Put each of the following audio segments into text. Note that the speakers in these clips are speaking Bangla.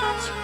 much.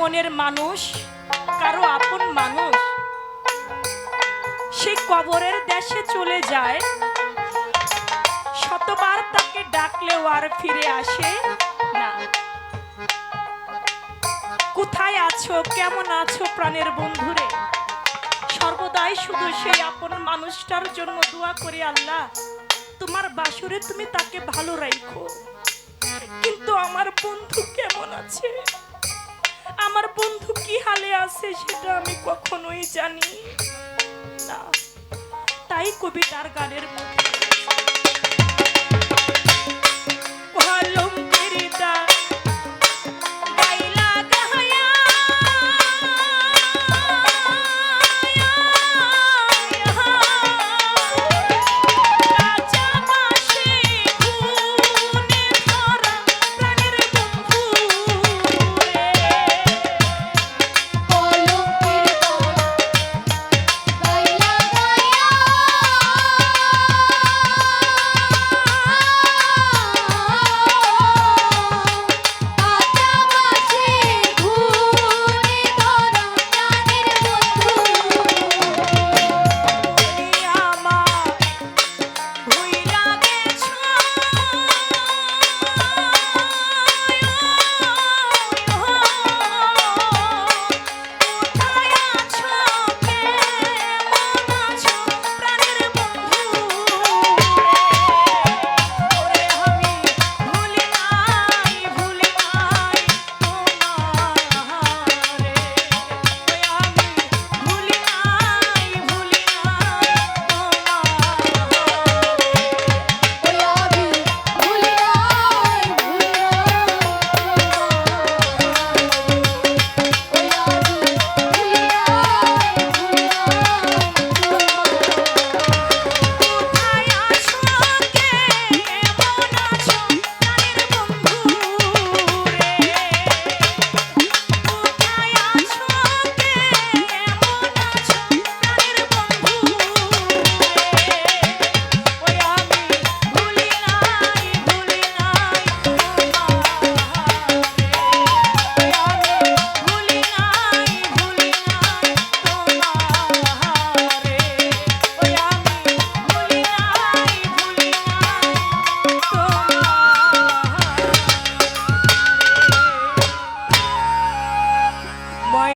মনের মানুষ, কারও আপন মানুষ সেই কবরের দেশে চলে যায়, শতবার তাকে ডাকলেও আর ফিরে আসে না। কোথায় আছো? কেমন আছো প্রাণের বন্ধুরে? সর্বদাই শুধু সেই আপন মানুষটার জন্য দোয়া করে আল্লাহ। তোমার বাসরে তুমি তাকে ভালো রাখো কিন্তু আমার বন্ধু কেমন আছে? আমার বন্ধু কি হালে আছে সেটা আমি কখনোই জানি না। তাই কবিতার গানের মধ্যে